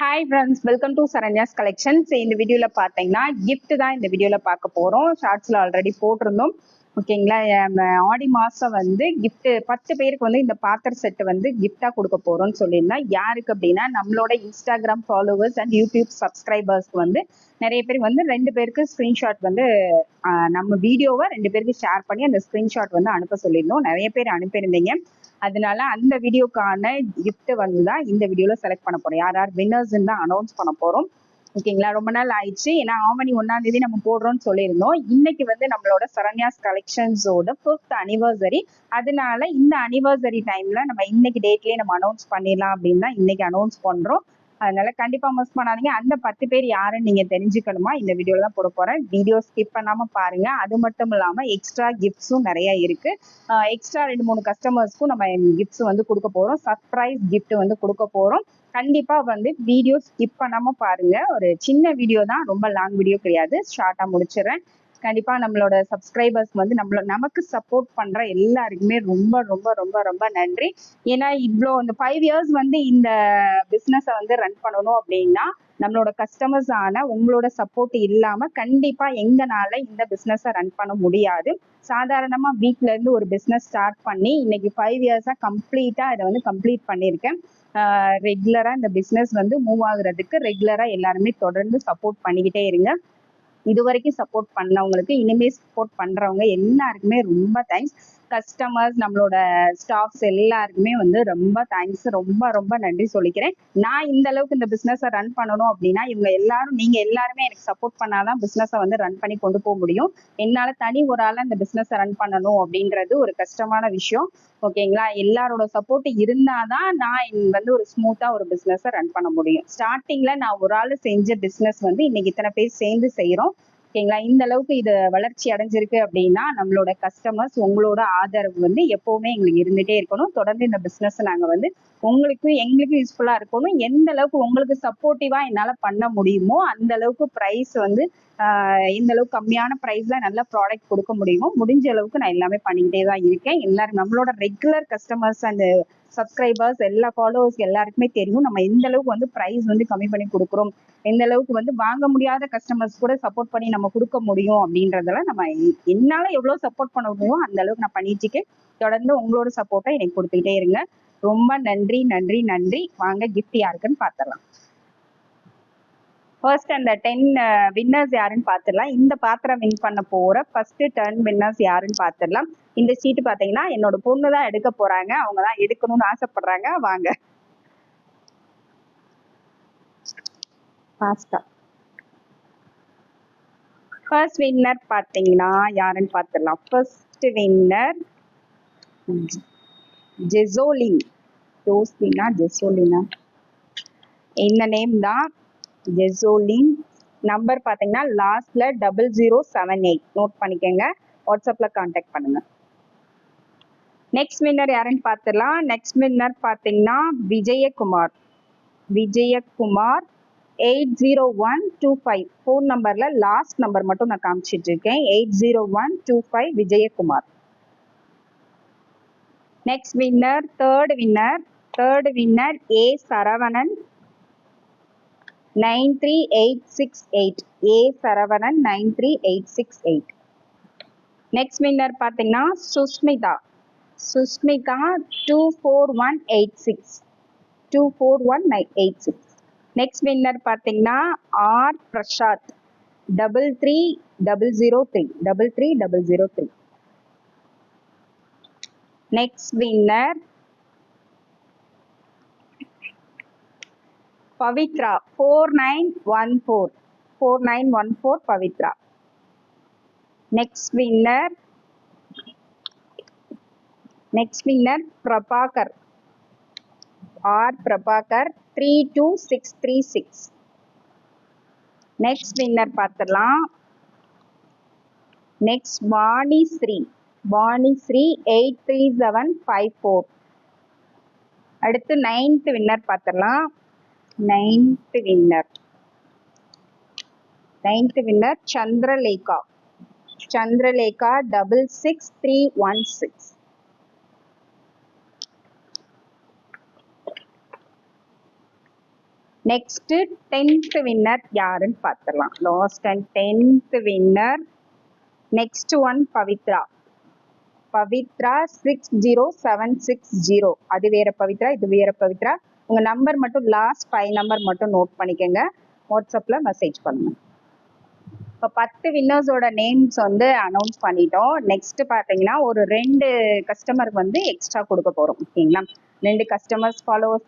Hi friends welcome to Saranya's collections இந்த வீடியோவில் பார்த்தீங்கன்னா கிஃப்ட் தான் இந்த வீடியோவில் பார்க்க போகிறோம் ஷார்ட்ஸில் ஆல்ரெடி போட்டிருந்தோம். ஓகேங்களா ஆடி மாதம் வந்து கிஃப்ட் பத்து பேருக்கு வந்து இந்த பாத்திர செட்டு வந்து gift-ஆ கொடுக்க போகிறோம்னு சொல்லியிருந்தா யாருக்கு அப்படின்னா நம்மளோட இன்ஸ்டாகிராம் ஃபாலோவர்ஸ் அண்ட் யூடியூப் சப்ஸ்கிரைபர்ஸ்க்கு வந்து நிறைய பேர் வந்து ரெண்டு பேருக்கு ஸ்க்ரீன்ஷாட் வந்து நம்ம வீடியோவை ரெண்டு பேருக்கு ஷேர் பண்ணி அந்த ஸ்க்ரீன்ஷாட் வந்து அனுப்ப சொல்லியிருந்தோம். நிறைய பேர் அனுப்பியிருந்தீங்க. அதனால அந்த வீடியோக்கான கிஃப்ட் வந்து தான் இந்த வீடியோல செலக்ட் பண்ண போறோம். யார் யார் வின்னர்ஸ் தான் அனௌன்ஸ் பண்ண போறோம். ஓகேங்களா ரொம்ப நாள் ஆயிடுச்சு. ஏன்னா ஆவணி ஒன்னாம் தேதி நம்ம போடுறோம்னு சொல்லியிருந்தோம். இன்னைக்கு வந்து நம்மளோட சரண்யாஸ் கலெக்ஷன்ஸோட ஃபிஃப்த் அனிவர்சரி அதனால இந்த அனிவர்சரி டைம்ல நம்ம இன்னைக்கு டேட்லயே நம்ம அனௌன்ஸ் பண்ணிடலாம் அப்படின்னு தான் இன்னைக்கு அனௌன்ஸ் பண்றோம். அதனால கண்டிப்பா மிஸ் பண்ணாதீங்க. அந்த பத்து பேர் யாருன்னு நீங்க தெரிஞ்சுக்கணுமா? இந்த வீடியோல தான் போட போறேன். வீடியோ ஸ்கிப் பண்ணாம பாருங்க. அது மட்டும் இல்லாம எக்ஸ்ட்ரா கிஃப்ட்ஸும் நிறைய இருக்கு. எக்ஸ்ட்ரா ரெண்டு மூணு கஸ்டமர்ஸ்க்கும் நம்ம கிஃப்ட்ஸ் வந்து கொடுக்க போறோம். சர்ப்ரைஸ் கிஃப்ட் வந்து கொடுக்க போறோம். கண்டிப்பா வந்து வீடியோ ஸ்கிப் பண்ணாம பாருங்க. ஒரு சின்ன வீடியோ தான். ரொம்ப லாங் வீடியோ கிடையாது. ஷார்ட்டா முடிச்சிடுறேன். கண்டிப்பா நம்மளோட சப்ஸ்கிரைபர்ஸ் வந்து நம்மள நமக்கு சப்போர்ட் பண்ற எல்லாருக்குமே ரொம்ப ரொம்ப ரொம்ப ரொம்ப நன்றி. ஏன்னா இவ்வளோ இந்த ஃபைவ் இயர்ஸ் வந்து இந்த பிஸ்னஸை வந்து ரன் பண்ணணும் அப்படின்னா நம்மளோட கஸ்டமர்ஸ் ஆன உங்களோட சப்போர்ட் இல்லாம கண்டிப்பா எங்கனால இந்த பிஸ்னஸை ரன் பண்ண முடியாது. சாதாரணமா வீட்ல இருந்து ஒரு பிஸ்னஸ் ஸ்டார்ட் பண்ணி இன்னைக்கு ஃபைவ் இயர்ஸா கம்ப்ளீட்டா இதை வந்து கம்ப்ளீட் பண்ணியிருக்கேன் ரெகுலரா இந்த பிஸ்னஸ் வந்து மூவ் ஆகுறதுக்கு ரெகுலரா எல்லாருமே தொடர்ந்து சப்போர்ட் பண்ணிக்கிட்டே இருங்க. இது வரைக்கும் சப்போர்ட் பண்ணவங்களுக்கு இனிமே சப்போர்ட் பண்றவங்க எல்லாருக்குமே ரொம்ப தேங்க்ஸ் கஸ்டமர்ஸ் நம்மளோட ஸ்டாஃப்ஸ் எல்லாருக்குமே வந்து ரொம்ப தேங்க்ஸ் ரொம்ப ரொம்ப நன்றி சொல்லிக்கிறேன். நான் இந்த அளவுக்கு இந்த பிசினஸை ரன் பண்ணணும் அப்படின்னா இவங்க எல்லாரும் நீங்க எல்லாருமே எனக்கு சப்போர்ட் பண்ணாதான் பிசினஸை வந்து ரன் பண்ணி கொண்டு போக முடியும். என்னால தனி ஒரு ஆளா இந்த பிசினஸை ரன் பண்ணணும் அப்படின்றது ஒரு கஷ்டமான விஷயம். ஓகேங்களா எல்லாரோட சப்போர்ட் இருந்தாதான் நான் வந்து ஒரு ஸ்மூத்தா ஒரு பிசினஸை ரன் பண்ண முடியும். ஸ்டார்டிங்ல நான் ஒரு ஆள் செஞ்ச பிசினஸ் வந்து இன்னைக்கு இத்தனை பேர் சேர்ந்து செய்யறோம் ஓகேங்களா? இந்த அளவுக்கு இது வளர்ச்சி அடைஞ்சிருக்கு அப்படின்னா நம்மளோட கஸ்டமர்ஸ் உங்களோட ஆதரவு வந்து எப்பவுமே எங்களுக்கு இருந்துட்டே இருக்கணும். தொடர்ந்து இந்த பிசினஸ் நாங்க வந்து உங்களுக்கு எங்களுக்கு யூஸ்ஃபுல்லா இருக்கணும். எந்த அளவுக்கு உங்களுக்கு சப்போர்ட்டிவா என்னால பண்ண முடியுமோ அந்த அளவுக்கு பிரைஸ் வந்து இந்த அளவுக்கு கம்மியான பிரைஸ்ல நல்ல ப்ராடக்ட் கொடுக்க முடியுமோ முடிஞ்ச அளவுக்கு நான் எல்லாமே பண்ணிக்கிட்டே தான் இருக்கேன். எல்லாரும் நம்மளோட ரெகுலர் கஸ்டமர்ஸ் அண்ட் சப்ஸ்கிரைபர்ஸ் எல்லா ஃபாலோவர்ஸ் எல்லாருக்குமே தெரியும். நம்ம எந்த அளவுக்கு வந்து ப்ரைஸ் வந்து கம்மி பண்ணி கொடுக்குறோம் எந்த அளவுக்கு வந்து வாங்க முடியாத கஸ்டமர்ஸ் கூட சப்போர்ட் பண்ணி நம்ம கொடுக்க முடியும் அப்படின்றதெல்லாம் நம்ம என்னால எவ்வளவு சப்போர்ட் பண்ண முடியுமோ அந்த அளவுக்கு நான் பண்ணிட்டு தொடர்ந்து உங்களோட சப்போர்ட்டை எனக்கு கொடுத்துக்கிட்டே இருங்க. ரொம்ப நன்றி நன்றி நன்றி. வாங்க கிஃப்ட் யாருக்குன்னு பார்த்துடலாம். ஃபர்ஸ்ட் அந்த டென் வின்னர்ஸ் யாருன்னு பார்த்துடலாம் இந்த பாத்திரம் வின் பண்ண போற ஃபர்ஸ்ட் டென் வின்னர்ஸ் யாருன்னு பார்த்துடலாம் இந்த சீட்டு பார்த்தீங்கன்னா என்னோட பொண்ணு தான் எடுக்க போறாங்க. அவங்க தான் எடுக்கணும்னு ஆசைப்படுறாங்க. வாங்க. ஃபாஸ்டா ஃபர்ஸ்ட் வின்னர் பார்த்தீங்கன்னா யாருன்னு பார்த்துடலாம் ஃபர்ஸ்ட் வின்னர் ஜெசோலின் ஜோஸ்லினா ஜெசோலினா இந்த நேம் தான் ஜெசோலின் நம்பர் பார்த்தீங்கன்னா லாஸ்ட்ல double zero seven eight note பண்ணிக்கோங்க. வாட்ஸ்அப்பில் காண்டாக்ட் பண்ணுங்க. நெக்ஸ்ட் வின்னர் யாருன்னு பார்த்துடலாம் நெக்ஸ்ட் வின்னர் பார்த்தீங்கன்னா Vijayakumar. Vijayakumar eight zero one two five phone நம்பரில் லாஸ்ட் நம்பர் மட்டும் நான் காமிச்சிட்டு இருக்கேன். Eight zero one two five Vijayakumar. Next winner third winner third winner A Saravanan nine three eight six eight. A Saravanan nine three eight six eight. Next winner பார்த்தீங்கன்னா Sushmita Sushmita two four one eight six two four one nine eight six next winner பார்த்தீங்கன்னா R Prasad. Double three double zero three double three double zero three next winner Pavithra four nine one four four nine one four Pavithra. Next winner next winner Prabhakar R Prabhakar three two six three six next winner பார்த்துடலாம். Next Vani Sri Sri eight three seven five four அடுத்து ninth winner பார்த்துடலாம். Ninth winner ninth winner Chandralekha Chandralekha double six three one six next tenth winner யாருன்னு பார்த்துடலாம் last and tenth winner next one Pavithra Pavithra six zero seven six zero அது வேற பவித்ரா இது வேற பவித்ரா உங்கள் number மட்டும் லாஸ்ட் ஃபைவ் நம்பர் மட்டும் note பண்ணிக்கோங்க. வாட்ஸ்அப்பில் மெசேஜ் பண்ணுங்க. இப்போ பத்து வின்னர்ஸோட நேம்ஸ் வந்து அனௌன்ஸ் பண்ணிட்டோம். நெக்ஸ்ட் பார்த்தீங்கன்னா ஒரு ரெண்டு கஸ்டமருக்கு வந்து எக்ஸ்ட்ரா கொடுக்க போகிறோம் ஓகேங்களா? ரெண்டு கஸ்டமர்ஸ் ஃபாலோவர்ஸ்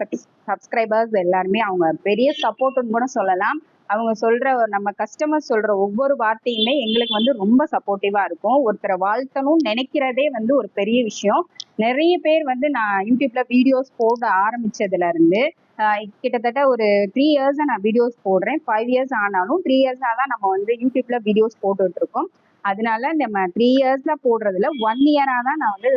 சப்ஸ்கிரைபர்ஸ் எல்லாருமே அவங்க பெரிய சப்போர்ட்னு கூட சொல்லலாம். அவங்க சொல்ற நம்ம கஸ்டமர் சொல்ற ஒவ்வொரு வார்த்தையுமே எங்களுக்கு வந்து ரொம்ப சப்போர்ட்டிவா இருக்கும். ஒருத்தரை வாழ்த்தணும் நினைக்கிறதே வந்து ஒரு பெரிய விஷயம். நிறைய பேர் வந்து நான் யூடியூப்ல வீடியோஸ் போட ஆரம்பிச்சதுல இருந்து கிட்டத்தட்ட ஒரு த்ரீ இயர்ஸா நான் வீடியோஸ் போடுறேன். ஃபைவ் இயர்ஸ் ஆனாலும் த்ரீ இயர்ஸாக தான் நம்ம வந்து யூடியூப்ல வீடியோஸ் போட்டுட்டு இருக்கோம். அதனால நம்ம த்ரீ இயர்ஸ்ல போடுறதுல ஒன் இயரா தான் நான் வந்து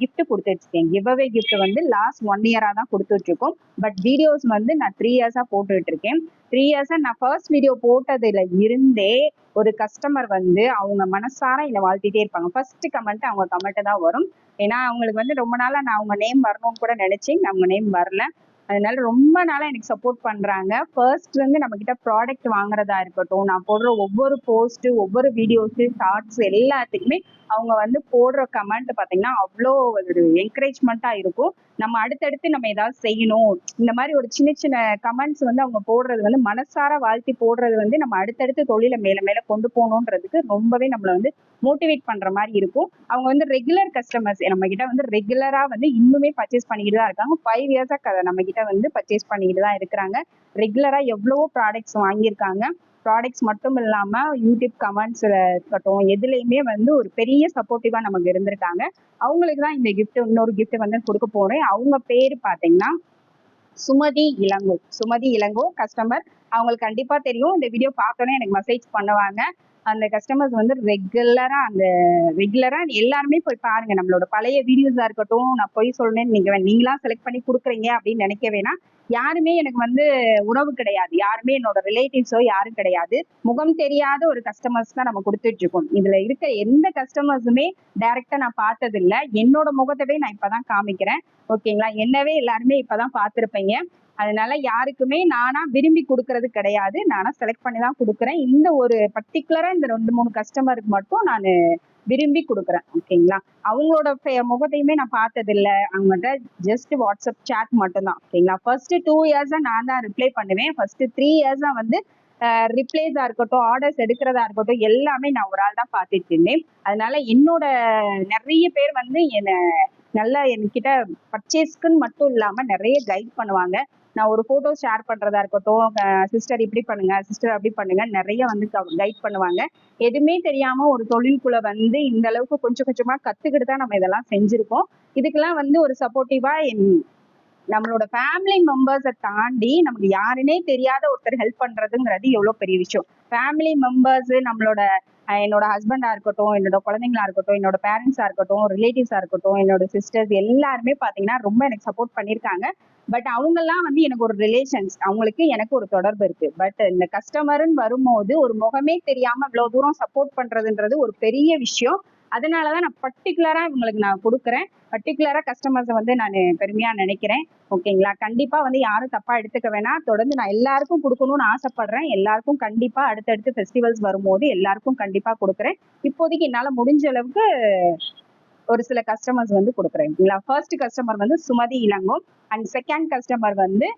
கிஃப்ட் கொடுத்துட்டு இருக்கேன் கிவ் அவே கிஃப்ட் வந்து லாஸ்ட் ஒன் இயரா தான் கொடுத்துட்டு இருக்கோம் பட் வீடியோஸ் வந்து நான் த்ரீ இயர்ஸா போட்டுட்டு இருக்கேன் த்ரீ இயர்ஸா நான் ஃபர்ஸ்ட் வீடியோ போட்டதுல இருந்தே ஒரு கஸ்டமர் வந்து அவங்க மனசார என்னை வாழ்த்திட்டே இருப்பாங்க. ஃபர்ஸ்ட் கமெண்ட் அவங்க கமெண்ட் தான் வரும். ஏன்னா அவங்களுக்கு வந்து ரொம்ப நாளா நான் அவங்க நேம் வரணும்னு கூட நினைச்சேன். அவங்க நேம் வரல. அதனால ரொம்ப நாளா எனக்கு சப்போர்ட் பண்றாங்க. ஃபர்ஸ்ட் வந்து நம்ம கிட்ட ப்ராடக்ட் வாங்குறதா இருக்கட்டும் நான் போடுற ஒவ்வொரு போஸ்ட் ஒவ்வொரு வீடியோஸ் ஷார்ட்ஸ் எல்லாத்துக்குமே அவங்க வந்து போடுற கமெண்ட் பாத்தீங்கன்னா அவ்வளோ ஒரு என்கரேஜ்மெண்ட்டா இருக்கும். நம்ம அடுத்தடுத்து நம்ம ஏதாவது செய்யணும். இந்த மாதிரி ஒரு சின்ன சின்ன கமெண்ட்ஸ் வந்து அவங்க போடுறது வந்து மனசார வாழ்த்தி போடுறது வந்து நம்ம அடுத்தடுத்து தொழிலை மேல மேல கொண்டு போகணுன்றதுக்கு ரொம்பவே நம்மளை வந்து மோட்டிவேட் பண்ற மாதிரி இருக்கும். அவங்க வந்து ரெகுலர் கஸ்டமர்ஸ் நம்ம கிட்ட வந்து ரெகுலரா வந்து இன்னுமே பர்ச்சேஸ் பண்ணிக்கிட்டு தான் இருக்காங்க ஃபைவ் இயர்ஸா நம்ம கிட்ட வந்து பர்ச்சேஸ் பண்ணிக்கிட்டு தான் இருக்கிறாங்க. ரெகுலரா எவ்வளவோ ப்ராடக்ட்ஸ் வாங்கியிருக்காங்க. ப்ராடக்ட்ஸ் மட்டும் இல்லாம யூடியூப் கமெண்ட்ஸ்ல இருக்கட்டும் எதுலையுமே வந்து ஒரு பெரிய சப்போர்ட்டிவா நமக்கு இருந்திருக்காங்க. அவங்களுக்கு தான் இந்த கிஃப்ட் இன்னொரு கிஃப்ட் வந்து கொடுக்க போறேன். அவங்க பேர் பாத்தீங்கன்னா சுமதி இளங்கோ. சுமதி இளங்கோ கஸ்டமர் அவங்களுக்கு கண்டிப்பா தெரியும். இந்த வீடியோ பார்த்தோன்னே எனக்கு மெசேஜ் பண்ணுவாங்க. அந்த கஸ்டமர்ஸ் வந்து ரெகுலரா அந்த ரெகுலரா எல்லாருமே போய் பாருங்க. நம்மளோட பழைய வீடியோஸா இருக்கட்டும் நான் போய் சொல்லணும்னு நீங்க நீங்களா செலக்ட் பண்ணி கொடுக்குறீங்க அப்படின்னு நினைக்க வேணாம். யாருமே எனக்கு வந்து உறவு கிடையாது. யாருமே என்னோட ரிலேட்டிவ்ஸோ யாரும் கிடையாது. முகம் தெரியாத ஒரு கஸ்டமர்ஸ் தான் நம்ம கொடுத்துட்டு இருக்கோம். இதுல இருக்க எந்த கஸ்டமர்ஸுமே டைரக்டா நான் பார்த்தது இல்ல என்னோட முகத்தவே நான் இப்பதான் காமிக்கிறேன். ஓகேங்களா என்னவே எல்லாருமே இப்பதான் பார்த்துருப்பீங்க. அதனால யாருக்குமே நானா விரும்பி கொடுக்கறது கிடையாது. நானா செலக்ட் பண்ணி தான் கொடுக்குறேன். இந்த ஒரு பர்டிகுலரா இந்த ரெண்டு மூணு கஸ்டமருக்கு மட்டும் நான் விரும்பி கொடுக்குறேன் ஓகேங்களா? அவங்களோட ஃபே- முகத்தையுமே நான் பார்த்தது அவங்கள்ட்ட ஜஸ்ட் வாட்ஸ்அப் சேட் மட்டும்தான் ஓகேங்களா? ஃபர்ஸ்ட் டூ இயர்ஸா நான் தான் ரிப்ளை பண்ணுவேன். ஃபர்ஸ்ட் த்ரீ இயர்ஸா வந்து ரிப்ளைஸா இருக்கட்டும் ஆர்டர்ஸ் எடுக்கிறதா இருக்கட்டும் எல்லாமே நான் ஒரு ஆள் தான் பார்த்துட்டு இருந்தேன். அதனால என்னோட நிறைய பேர் வந்து என்னை நல்லா என்கிட்ட பர்ச்சேஸ்க்குன்னு மட்டும் இல்லாம நிறைய கைட் பண்ணுவாங்க. நான் ஒரு போட்டோ ஷேர் பண்றதா இருக்கட்டும் சிஸ்டர் இப்படி பண்ணுங்க சிஸ்டர் அப்படி பண்ணுங்க நிறைய வந்து கைட் பண்ணுவாங்க. எதுவுமே தெரியாம ஒரு தொழில்குள்ள வந்து இந்த அளவுக்கு கொஞ்சம் கொஞ்சமா கத்துக்கிட்டு தான் நம்ம இதெல்லாம் செஞ்சிருக்கோம். இதுக்கெல்லாம் வந்து ஒரு சப்போர்ட்டிவா நம்மளோட ஃபேமிலி மெம்பர்ஸை தாண்டி நமக்கு யாருன்னே தெரியாத ஒருத்தர் ஹெல்ப் பண்றதுங்கிறது எவ்வளவு பெரிய விஷயம். ஃபேமிலி மெம்பர்ஸ் நம்மளோட என்னோட ஹஸ்பண்டா இருக்கட்டும் என்னோட குழந்தைங்களா இருக்கட்டும் என்னோட பேரண்ட்ஸா இருக்கட்டும் ரிலேட்டிவ்ஸா இருக்கட்டும் என்னோட சிஸ்டர்ஸ் எல்லாருமே பாத்தீங்கன்னா ரொம்ப எனக்கு சப்போர்ட் பண்ணியிருக்காங்க பட் அவங்கெல்லாம் வந்து எனக்கு ஒரு ரிலேஷன்ஸ் அவங்களுக்கு எனக்கு ஒரு தொடர்பு இருக்கு. பட் இந்த கஸ்டமர்னு வரும்போது ஒரு முகமே தெரியாம இவ்வளவு தூரம் சப்போர்ட் பண்றதுன்றது ஒரு பெரிய விஷயம். அதனால தான் நான் பர்டிகுலராக இவங்களுக்கு நான் கொடுக்குறேன். பர்டிகுலராக கஸ்டமர்ஸை வந்து நான் பெருமையாக நினைக்கிறேன். ஓகேங்களா? கண்டிப்பாக வந்து யாரும் தப்பாக எடுத்துக்க வேணாம். தொடர்ந்து நான் எல்லாருக்கும் கொடுக்கணும்னு ஆசைப்படுறேன். எல்லாருக்கும் கண்டிப்பாக அடுத்தடுத்து ஃபெஸ்டிவல்ஸ் வரும்போது எல்லாருக்கும் கண்டிப்பாக கொடுக்குறேன். இப்போதைக்கு என்னால் முடிஞ்ச அளவுக்கு ஒரு சில கஸ்டமர்ஸ் வந்து கொடுக்குறேன். ஓகேங்களா? ஃபர்ஸ்ட் கஸ்டமர் வந்து Sumathi Elango. And second customer வந்து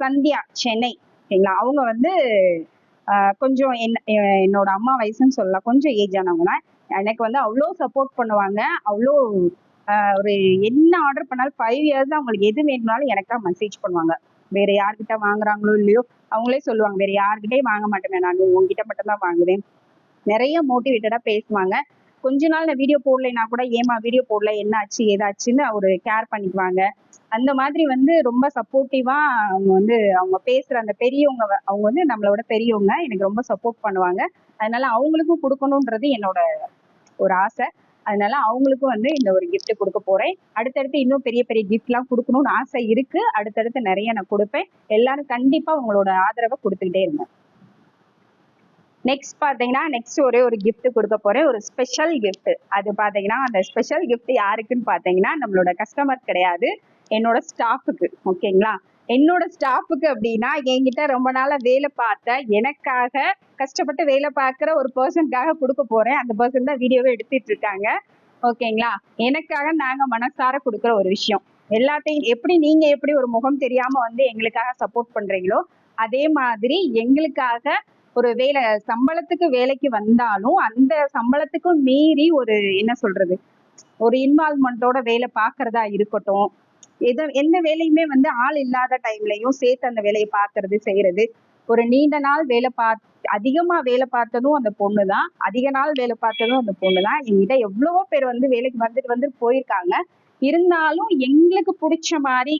சந்தியா சென்னை. ஓகேங்களா? அவங்க வந்து கொஞ்சம் என் என்னோட அம்மா வயசுன்னு சொல்லலாம். கொஞ்சம் ஏஜ் ஆனவங்க தான். எனக்கு வந்து அவ்வளோ சப்போர்ட் பண்ணுவாங்க. அவ்வளோ ஒரு என்ன ஆர்டர் பண்ணாலும் ஃபைவ் இயர்ஸ் அவங்களுக்கு எது வேணும்னாலும் எனக்கு தான் மெசேஜ் பண்ணுவாங்க. வேற யார்கிட்ட வாங்குறாங்களோ இல்லையோ அவங்களே சொல்லுவாங்க. வேற யார்கிட்டயும் வாங்க மாட்டேன். நான் உங்ககிட்ட மட்டும் தான் வாங்குவேன். நிறைய மோட்டிவேட்டடா பேசுவாங்க. கொஞ்ச நாள் நான் வீடியோ போடலைன்னா கூட ஏமா வீடியோ போடல என்னாச்சு ஏதாச்சுன்னு அவரு கேர் பண்ணிக்குவாங்க. அந்த மாதிரி வந்து ரொம்ப சப்போர்ட்டிவா அவங்க வந்து அவங்க பேசுற அந்த பெரியவங்க அவங்க வந்து நம்மளோட பெரியவங்க எனக்கு ரொம்ப சப்போர்ட் பண்ணுவாங்க. அதனால அவங்களுக்கும் கொடுக்கணுன்றது என்னோட ஒரு ஆசை. அதனால அவங்களுக்கும் வந்து இந்த ஒரு கிஃப்ட் கொடுக்க போறேன். அடுத்தடுத்து இன்னும் பெரிய பெரிய கிஃப்ட் எல்லாம் கொடுக்கணும்னு ஆசை இருக்கு. அடுத்தடுத்து நிறைய நான் கொடுப்பேன். எல்லாரும் கண்டிப்பா உங்களோட ஆதரவை கொடுத்துக்கிட்டே இருங்க. நெக்ஸ்ட் பார்த்தீங்கன்னா நெக்ஸ்ட் ஒரே ஒரு கிஃப்ட் கொடுக்க போறேன். ஒரு ஸ்பெஷல் கிஃப்ட் அது பார்த்தீங்கன்னா அந்த ஸ்பெஷல் கிஃப்ட் யாருக்குன்னு பார்த்தீங்கன்னா நம்மளோட கஸ்டமர் கிடையாது. என்னோட ஸ்டாஃபுக்கு ஓகேங்களா? என்னோட ஸ்டாஃபுக்கு அப்படின்னா என்கிட்ட ரொம்ப நாளா வேலை பார்த்த எனக்காக கஷ்டப்பட்டு வேலை பார்க்குற ஒரு பர்சனுக்காக கொடுக்க போறேன். அந்த பர்சன் தான் வீடியோவை எடுத்துட்டு இருக்காங்க. ஓகேங்களா? எனக்காக நாங்கள் மனசார கொடுக்குற ஒரு விஷயம். எல்லாத்தையும் எப்படி நீங்கள் எப்படி ஒரு முகம் தெரியாமல் வந்து எங்களுக்காக சப்போர்ட் பண்றீங்களோ அதே மாதிரி எங்களுக்காக ஒரு வேலை சம்பளத்துக்கு வேலைக்கு வந்தாலும் அந்த சம்பளத்துக்கும் மீறி ஒரு என்ன சொல்றது ஒரு இன்வால்மெண்ட்டோட வேலை பார்க்கறதா இருக்கட்டும். எது எந்த வேலையுமே வந்து ஆள் இல்லாத டைம்லயும் சேர்த்து அந்த வேலையை பார்க்கறது செய்யறது. ஒரு நீண்ட நாள் வேலை பா அதிகமா வேலை பார்த்ததும் அந்த பொண்ணு தான் அதிக நாள் வேலை பார்த்ததும் அந்த பொண்ணு தான் எங்கிட்ட எவ்வளவோ பேர் வந்து வேலைக்கு வந்துட்டு வந்துட்டு போயிருக்காங்க. இருந்தாலும் எங்களுக்கு பிடிச்ச மாதிரி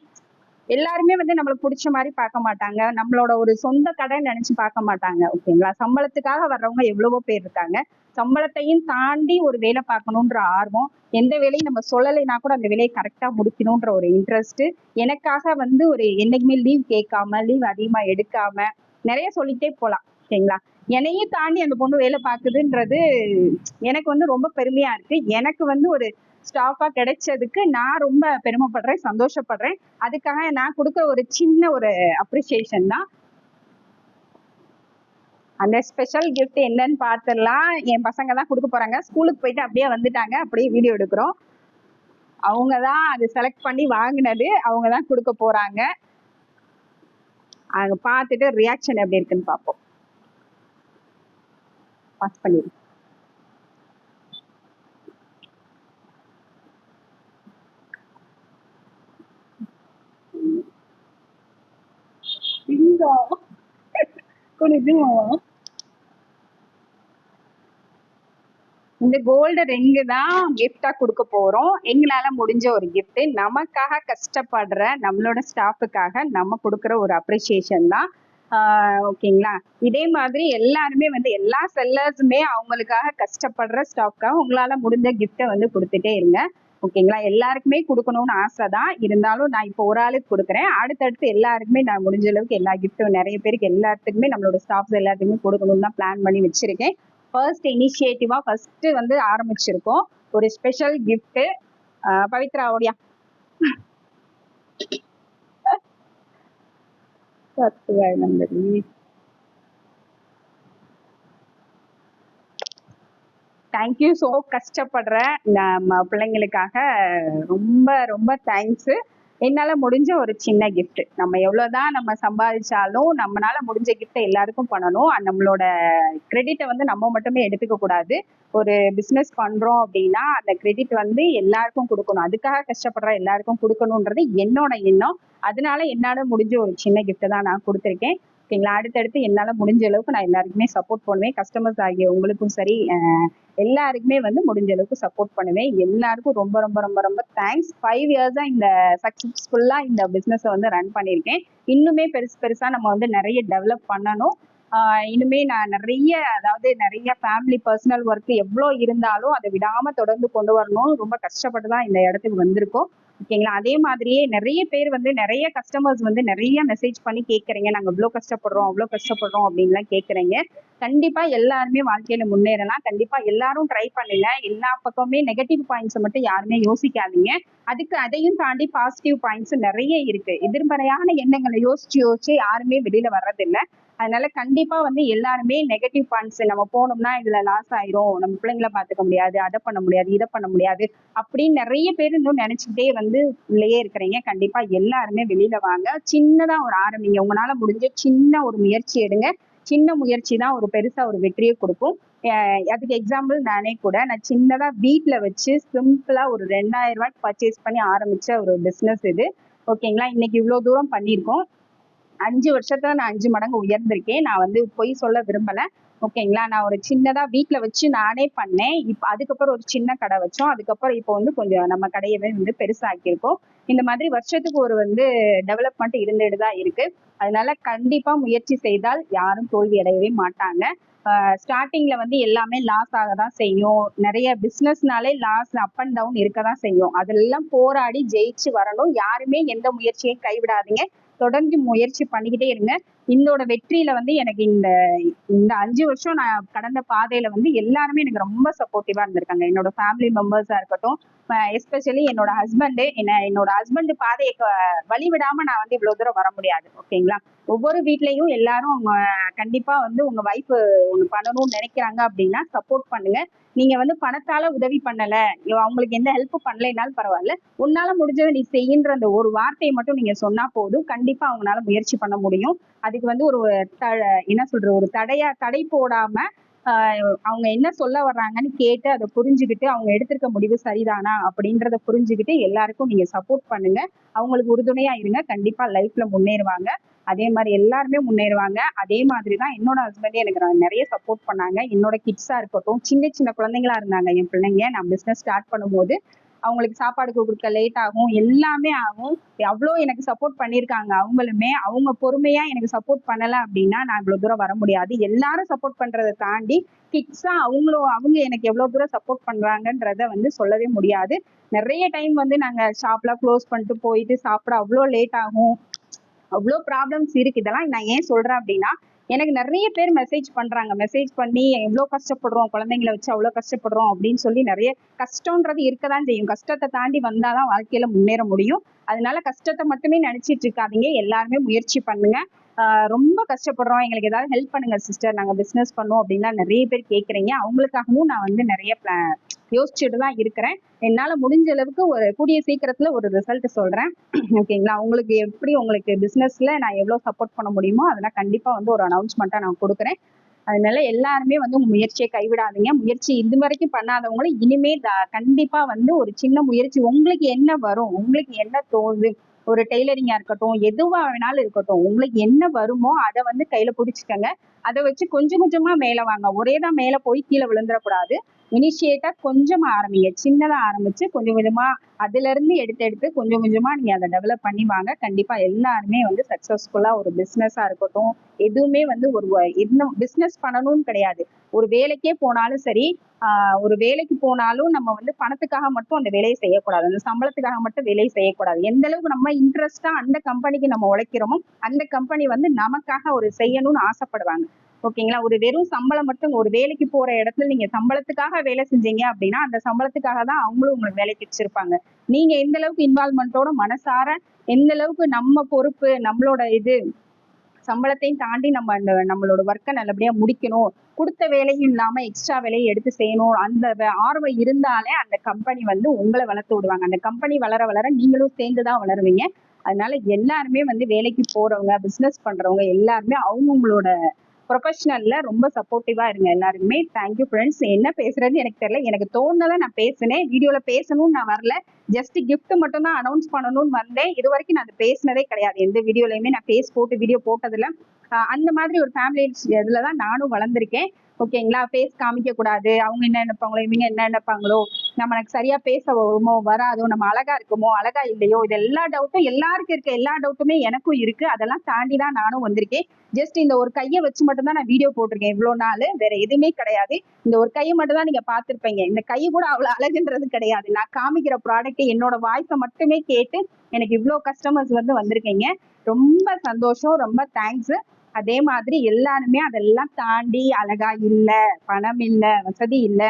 எல்லாருமே வந்து நம்மளுக்கு பிடிச்ச மாதிரி பார்க்க மாட்டாங்க. நம்மளோட ஒரு சொந்த கடை நினைச்சு பார்க்க மாட்டாங்க. ஓகேங்களா? சம்பளத்துக்காக வர்றவங்க எவ்வளவோ பேர் இருக்காங்க. சம்பளத்தையும் தாண்டி ஒரு வேலை பார்க்கணுன்ற ஆர்வம் எந்த வேலையும் நம்ம சொல்லலைன்னா கூட அந்த வேலையை கரெக்டா முடிக்கணுன்ற ஒரு இன்ட்ரெஸ்ட் எனக்காக வந்து ஒரு என்னைக்குமே லீவ் கேட்காம லீவ் அதிகமா எடுக்காம நிறைய சொல்லிட்டே போலாம். ஓகேங்களா? என்னையும் தாண்டி அந்த பொண்ணு வேலை பார்க்குதுன்றது எனக்கு வந்து ரொம்ப பெருமையா இருக்கு. எனக்கு வந்து ஒரு ஸ்டாஃபா கிடைச்சதுக்கு நான் ரொம்ப பெருமைப்படுறேன் சந்தோஷப்படுறேன். அதுக்காக நான் கொடுக்குற ஒரு சின்ன ஒரு அப்ரிசியேஷன் தான். அந்த ஸ்பெஷல் கிஃப்ட் என்னன்னு பார்த்துடலாம். என் பசங்க தான் கொடுக்க போறாங்க. ஸ்கூலுக்கு போயிட்டு அப்படியே வந்துட்டாங்க. அப்படியே வீடியோ எடுக்கிறோம். அவங்க தான் அது செலக்ட் பண்ணி வாங்கினது. அவங்க தான் கொடுக்க போறாங்க. அதை பார்த்துட்டு ரியாக்ஷன் எப்படி இருக்குன்னு பார்ப்போம். பாஸ் பண்ணிடு கொஞ்சம் இந்த கோல்டு ரிங்கு தான் gift-ஆ கொடுக்க போறோம். எங்களால முடிஞ்ச ஒரு கிஃப்ட் நமக்காக கஷ்டப்படுற நம்மளோட ஸ்டாஃபுக்காக நம்ம கொடுக்குற ஒரு அப்ரிசியேஷன் தான். ஆஹ் ஓகேங்களா இதே மாதிரி எல்லாருமே வந்து எல்லா செல்லர்ஸுமே அவங்களுக்காக கஷ்டப்படுற ஸ்டாஃப்காக உங்களால முடிஞ்ச கிஃப்டை வந்து கொடுத்துட்டே இருங்க. ஓகேங்களா? எல்லாருக்குமே கொடுக்கணும்னு ஆசை தான் இருந்தாலும் நான் இப்போ ஒரு ஆளுக்கு கொடுக்குறேன். அடுத்தடுத்து எல்லாருக்குமே நான் முடிஞ்ச அளவுக்கு எல்லா கிஃப்ட்டும் நிறைய பேருக்கு எல்லாத்துக்குமே நம்மளோட ஸ்டாஃப்ஸ் எல்லாத்துக்குமே கொடுக்கணும்னு தான் பிளான் பண்ணி வச்சிருக்கேன். ஃபர்ஸ்ட் இனிஷியேட்டிவா ஃபர்ஸ்ட் வந்து ஆரம்பிச்சிருக்கோம். ஒரு ஸ்பெஷல் கிஃப்ட் பவித்ரா ஓடியா சத்துவாய் தேங்க்யூ ஸோ கஷ்டப்படுற நம்ம பிள்ளைங்களுக்காக ரொம்ப ரொம்ப தேங்க்ஸ் என்னால முடிஞ்ச ஒரு சின்ன கிஃப்ட் நம்ம எவ்வளவுதான் நம்ம சம்பாதிச்சாலும் நம்மளால முடிஞ்ச கிஃப்ட்டை எல்லாருக்கும் பண்ணணும். நம்மளோட கிரெடிட்டை வந்து நம்ம மட்டுமே எடுத்துக்க கூடாது. ஒரு பிசினஸ் பண்றோம் அப்படின்னா அந்த கிரெடிட் வந்து எல்லாருக்கும் கொடுக்கணும். அதுக்காக கஷ்டப்படுற எல்லாருக்கும் கொடுக்கணுன்றது என்னோட எண்ணம். அதனால என்னால முடிஞ்ச ஒரு சின்ன கிஃப்ட்டை தான் நான் கொடுத்துருக்கேன். ஓகேங்களா? அடுத்தடுத்து என்னால முடிஞ்ச அளவுக்கு நான் எல்லாருக்குமே சப்போர்ட் பண்ணுவேன். கஸ்டமர்ஸ் ஆகிய உங்களுக்கும் சரி எல்லாருக்குமே வந்து முடிஞ்ச அளவுக்கு சப்போர்ட் பண்ணுவேன். எல்லாருக்கும் ரொம்ப ரொம்ப ரொம்ப ரொம்ப தேங்க்ஸ் ஃபைவ் இயர்ஸா இந்த சக்சஸ்ஃபுல்லா இந்த பிசினஸை வந்து ரன் பண்ணியிருக்கேன். இன்னுமே பெருசு பெருசா நம்ம வந்து நிறைய டெவலப் பண்ணணும். இனிமே நான் நிறைய அதாவது நிறைய ஃபேமிலி பர்சனல் ஒர்க் எவ்வளோ இருந்தாலும் அதை விடாமல் தொடர்ந்து கொண்டு வரணும். ரொம்ப கஷ்டப்பட்டு தான் இந்த இடத்துக்கு வந்திருக்கோம். ஓகேங்களா? அதே மாதிரியே நிறைய பேர் வந்து நிறைய கஸ்டமர்ஸ் வந்து நிறைய மெசேஜ் பண்ணி கேட்குறீங்க. நாங்கள் இவ்வளோ கஷ்டப்படுறோம் அவ்வளோ கஷ்டப்படுறோம் அப்படின்லாம் கேட்குறீங்க. கண்டிப்பா எல்லாருமே வாழ்க்கையில முன்னேறலாம். கண்டிப்பா எல்லாரும் ட்ரை பண்ணுங்க. எல்லா பக்கமுமே நெகட்டிவ் பாயிண்ட்ஸை மட்டும் யாருமே யோசிக்காதீங்க. அதுக்கு அதையும் தாண்டி பாசிட்டிவ் பாயிண்ட்ஸ் நிறைய இருக்கு. எதிர்மறையான எண்ணங்களை யோசிச்சு யோசிச்சு யாருமே வெளியில வர்றதில்லை. அதனால கண்டிப்பா வந்து எல்லாருமே நெகட்டிவ் பாயிண்ட்ஸ் நம்ம போனோம்னா இதுல லாஸ் ஆயிரும். நம்ம பிள்ளைங்களை பாத்துக்க முடியாது அதை பண்ண முடியாது இதை பண்ண முடியாது அப்படின்னு நிறைய பேர் இன்னும் நினைச்சுக்கிட்டே வந்து வந்து உள்ளேயே இருக்கிறீங்க. கண்டிப்பா எல்லாருமே வெளியில வாங்க. சின்னதா ஒரு ஆரம்பிங்க உங்களால முடிஞ்ச சின்ன ஒரு முயற்சி எடுங்க. சின்ன முயற்சி தான் ஒரு பெருசா ஒரு வெற்றியை கொடுக்கும். அதுக்கு எக்ஸாம்பிள் நானே கூட. நான் சின்னதா வீட்ல வச்சு சிம்பிளா ஒரு ரெண்டாயிரம் ரூபாய்க்கு பர்ச்சேஸ் பண்ணி ஆரம்பிச்ச ஒரு பிசினஸ் இது. ஓகேங்களா இன்னைக்கு இவ்வளவு தூரம் பண்ணியிருக்கோம். அஞ்சு வருஷத்துல நான் அஞ்சு மடங்கு உயர்ந்திருக்கேன். நான் வந்து பொய் சொல்ல விரும்பல. ஓகேங்களா? நான் ஒரு சின்னதா வீட்டுல வச்சு நானே பண்ணேன். இப்ப அதுக்கப்புறம் ஒரு சின்ன கடை வச்சோம். அதுக்கப்புறம் இப்போ வந்து கொஞ்சம் நம்ம கடையவே வந்து பெருசாக்கியிருக்கோம். இந்த மாதிரி வருஷத்துக்கு ஒரு வந்து டெவலப்மெண்ட் இருந்துட்டு தான் இருக்கு. அதனால கண்டிப்பா முயற்சி செய்தால் யாரும் தோல்வி அடையவே மாட்டாங்க. ஸ்டார்டிங்ல வந்து எல்லாமே லாஸ் ஆக தான் செய்யும். நிறைய பிஸ்னஸ்னாலே லாஸ் அப் அண்ட் டவுன் இருக்க தான் செய்யும். அதெல்லாம் போராடி ஜெயிச்சு வரணும். யாருமே எந்த முயற்சியையும் கைவிடாதீங்க. தொடர்ந்து முயற்சி பண்ணிக்கிட்டே இருங்க. இதோட வெற்றியில வந்து எனக்கு இந்த இந்த அஞ்சு வருஷம் நான் கடந்த பாதையில வந்து எல்லாருமே எனக்கு ரொம்ப சப்போர்ட்டிவா இருந்திருக்காங்க. என்னோட ஃபேமிலி மெம்பர்ஸா இருக்கட்டும் எஸ்பெஷலி என்னோட ஹஸ்பண்டு என்ன என்னோட ஹஸ்பண்ட் பாதையை க- வழி விடாம நான் வந்து இவ்வளவு தூரம் வர முடியாது. ஓகேங்களா ஒவ்வொரு வீட்லயும் எல்லாரும் அவங்க கண்டிப்பா வந்து உங்க வைஃப் ஒண்ணு பண்ணணும்னு நினைக்கிறாங்க அப்படின்னா சப்போர்ட் பண்ணுங்க. நீங்க வந்து பணத்தால உதவி பண்ணல. அவங்களுக்கு எந்த ஹெல்ப் பண்ணலைனாலும் பரவாயில்ல. உன்னால முடிஞ்சதை நீ செய்யுன்ற அந்த ஒரு வார்த்தையை மட்டும் நீங்க சொன்னா போதும். கண்டிப்பா அவங்களால முயற்சி பண்ண முடியும். அதுக்கு வந்து ஒரு த என்ன சொல்ற ஒரு தடையா தடை போடாம அவங்க என்ன சொல்ல வர்றாங்கன்னு கேட்டு அதை புரிஞ்சுக்கிட்டு அவங்க எடுத்திருக்க முடிவு சரிதானா அப்படின்றத புரிஞ்சுக்கிட்டு எல்லாருக்கும் நீங்க சப்போர்ட் பண்ணுங்க. அவங்களுக்கு உறுதுணையா இருங்க. கண்டிப்பா லைஃப்ல முன்னேறுவாங்க. அதே மாதிரி எல்லாருமே முன்னேறுவாங்க. அதே மாதிரி தான் என்னோட ஹஸ்பண்டே எனக்கு நான் நிறைய சப்போர்ட் பண்ணாங்க. என்னோட கிட்ஸா இருக்கட்டும் சின்ன சின்ன குழந்தைங்களா இருந்தாங்க. என் பிள்ளைங்க நான் பிசினஸ் ஸ்டார்ட் பண்ணும்போது அவங்களுக்கு சாப்பாடு கொடுக்க லேட் ஆகும் எல்லாமே ஆகும். அவ்வளோ எனக்கு சப்போர்ட் பண்ணியிருக்காங்க அவங்களுமே அவங்க பொறுமையா எனக்கு சப்போர்ட் பண்ணல அப்படின்னா நான் இவ்வளவு தூரம் வர முடியாது. எல்லாரும் சப்போர்ட் பண்றதை தாண்டி கிட்ஸா அவங்களும் அவங்க எனக்கு எவ்வளவு தூரம் சப்போர்ட் பண்றாங்கன்றத வந்து சொல்லவே முடியாது. நிறைய டைம் வந்து நாங்க ஷாப்லாம் க்ளோஸ் பண்ணிட்டு போயிட்டு சாப்பிட அவ்வளோ லேட் ஆகும். அவ்வளோ ப்ராப்ளம்ஸ் இருக்கு. இதெல்லாம் நான் ஏன் சொல்றேன் அப்படின்னா எனக்கு நிறைய பேர் மெசேஜ் பண்றாங்க. மெசேஜ் பண்ணி எவ்வளோ கஷ்டப்படுறோம். குழந்தைங்கள வச்சு அவ்வளோ கஷ்டப்படுறோம். அப்படின்னு சொல்லி நிறைய கஷ்டம்ன்றது இருக்கதான் செய்யும். கஷ்டத்தை தாண்டி வந்தாதான் வாழ்க்கையில முன்னேற முடியும். அதனால கஷ்டத்தை மட்டுமே நினைச்சிட்டு இருக்காதீங்க. எல்லாருமே முயற்சி பண்ணுங்க. ரொம்ப கஷ்டப்படுறோம். எங்களுக்கு ஏதாவது ஹெல்ப் பண்ணுங்க சிஸ்டர் நாங்க பிசினஸ் பண்ணோம் அப்படின்னா நிறைய பேர் கேட்குறீங்க அவங்களுக்காகவும் நான் வந்து நிறைய பிளான் யோசிச்சுட்டு தான் இருக்கிறேன். என்னால் முடிஞ்ச அளவுக்கு ஒரு கூடிய சீக்கிரத்தில் ஒரு ரிசல்ட் சொல்கிறேன் ஓகேங்களா உங்களுக்கு எப்படி உங்களுக்கு பிஸ்னஸில் நான் எவ்வளோ சப்போர்ட் பண்ண முடியுமோ அதெல்லாம் கண்டிப்பாக வந்து ஒரு அனௌன்ஸ்மெண்ட்டாக நான் கொடுக்குறேன். அதனால எல்லாருமே வந்து உங்க முயற்சியை கைவிடாதீங்க. முயற்சி இது வரைக்கும் பண்ணாதவங்களும் இனிமே த- கண்டிப்பா வந்து ஒரு சின்ன முயற்சி உங்களுக்கு என்ன வரும்? உங்களுக்கு என்ன தோணுது? ஒரு டெய்லரிங்கா இருக்கட்டும் எதுவா வேணாலும் இருக்கட்டும் உங்களுக்கு என்ன வருமோ அதை வந்து கையில பிடிச்சிக்கங்க. அதை வச்சு கொஞ்சம் கொஞ்சமா மேல வாங்க. ஒரே தான் மேல போய் கீழே விழுந்துடக்கூடாது. இனிஷியேட்டா கொஞ்சமா ஆரம்பிங்க. சின்னதா ஆரம்பிச்சு கொஞ்சம் கொஞ்சமா அதுல இருந்து எடுத்து எடுத்து கொஞ்சம் கொஞ்சமா நீங்க அதை டெவலப் பண்ணி வாங்க. கண்டிப்பா எல்லாருமே வந்து சக்சஸ்ஃபுல்லா ஒரு பிசினஸா இருக்கட்டும். எதுவுமே வந்து ஒரு இன்னும் பிசினஸ் பண்ணணும்னு கிடையாது. ஒரு வேலைக்கே போனாலும் சரி ஆஹ் ஒரு வேலைக்கு போனாலும் நம்ம வந்து பணத்துக்காக மட்டும் அந்த வேலையை செய்யக்கூடாது. அந்த சம்பளத்துக்காக மட்டும் வேலையை செய்யக்கூடாது. எந்த அளவுக்கு நம்ம இன்ட்ரெஸ்டா அந்த கம்பெனிக்கு நம்ம உழைக்கிறோமோ அந்த கம்பெனி வந்து நமக்காக ஒரு செய்யணும்னு ஆசைப்படுவாங்க. ஓகேங்களா? ஒரு வெறும் சம்பளம் மட்டும் ஒரு வேலைக்கு போற இடத்துல நீங்க சம்பளத்துக்காக வேலை செஞ்சீங்க அப்படின்னா அந்த சம்பளத்துக்காக தான் அவங்களும் உங்களுக்கு வேலைக்கு வச்சிருப்பாங்க நீங்க எந்த அளவுக்கு இன்வால்மெண்ட்டோட மனசார எந்த அளவுக்கு நம்ம பொறுப்பு நம்மளோட இது சம்பளத்தையும் தாண்டி நம்ம அந்த நம்மளோட ஒர்க்கை நல்லபடியா முடிக்கணும் கொடுத்த வேலையும் இல்லாம எக்ஸ்ட்ரா வேலையை எடுத்து செய்யணும் அந்த ஆர்வம் இருந்தாலே அந்த கம்பெனி வந்து உங்களை வளர்த்து விடுவாங்க. அந்த கம்பெனி வளர வளர நீங்களும் சேர்ந்துதான் வளருவீங்க. அதனால எல்லாருமே வந்து வேலைக்கு போறவங்க பிசினஸ் பண்றவங்க எல்லாருமே அவங்கவுங்களோட ப்ரொஃபஷனல்ல ரொம்ப சப்போர்ட்டிவா இருங்க எல்லாருமே தேங்க்யூ ஃப்ரெண்ட்ஸ் என்ன பேசுறது எனக்கு தெரியல. எனக்கு தோணுனதை நான் பேசினேன். வீடியோல பேசணும்னு நான் வரல. ஜஸ்ட் கிஃப்ட் மட்டும் தான் அனௌன்ஸ் பண்ணணும்னு வந்தேன். இது வரைக்கும் நான் அது பேசினதே கிடையாது. எந்த வீடியோலையுமே நான் பேஸ் போட்டு வீடியோ போட்டதுல அந்த மாதிரி ஒரு ஃபேமிலி இதில் தான் நானும் வளர்ந்துருக்கேன். ஓகேங்களா ஃபேஸ் காமிக்க கூடாது அவங்க என்ன நினைப்பாங்களோ இவங்க என்ன நினைப்பாங்களோ நம்ம எனக்கு சரியா பேச வருமோ வராதோ நம்ம அழகா இருக்குமோ அழகா இல்லையோ இது எல்லா டவுட்டும் எல்லாருக்கும் இருக்க எல்லா டவுட்டுமே எனக்கும் இருக்கு. அதெல்லாம் தாண்டி தான் நானும் வந்திருக்கேன். ஜஸ்ட் இந்த ஒரு கையை வச்சு மட்டும் தான் நான் வீடியோ போட்டிருக்கேன் இவ்வளவு நாள். வேற எதுவுமே கிடையாது. இந்த ஒரு கையை மட்டும் தான் நீங்க பார்த்திருப்பீங்க. இந்த கை கூட அவ்வளவு அழகுன்றது கிடையாது. நான் காமிக்கிற ப்ராடக்ட் என்னோட வாய்ஸை மட்டுமே கேட்டு எனக்கு இவ்வளோ கஸ்டமர்ஸ் வந்து வந்திருக்கீங்க. ரொம்ப சந்தோஷம். ரொம்ப தேங்க்ஸ் அதே மாதிரி எல்லாருமே அதெல்லாம் தாண்டி அழகா இல்ல பணம் இல்ல வசதி இல்லை.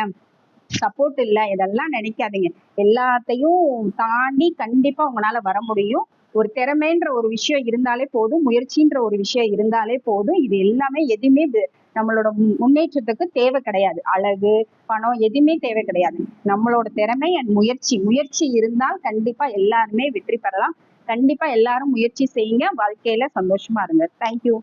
சப்போர்ட் இல்லை இதெல்லாம் நினைக்காதீங்க. எல்லாத்தையும் தாண்டி கண்டிப்பா உங்களால வர முடியும். ஒரு திறமைன்ற ஒரு விஷயம் இருந்தாலே போதும் முயற்சின்ற ஒரு விஷயம் இருந்தாலே போதும். இது எல்லாமே எதுவுமே நம்மளோட மு- முன்னேற்றத்துக்கு தேவை கிடையாது. அழகு பணம் எதுவுமே தேவை கிடையாது. நம்மளோட திறமை அண்ட் முயற்சி முயற்சி இருந்தால் கண்டிப்பா எல்லாருமே வெற்றி பெறலாம். கண்டிப்பா எல்லாரும் முயற்சி செய்யுங்க. வாழ்க்கையில சந்தோஷமா இருங்க. தேங்க்யூ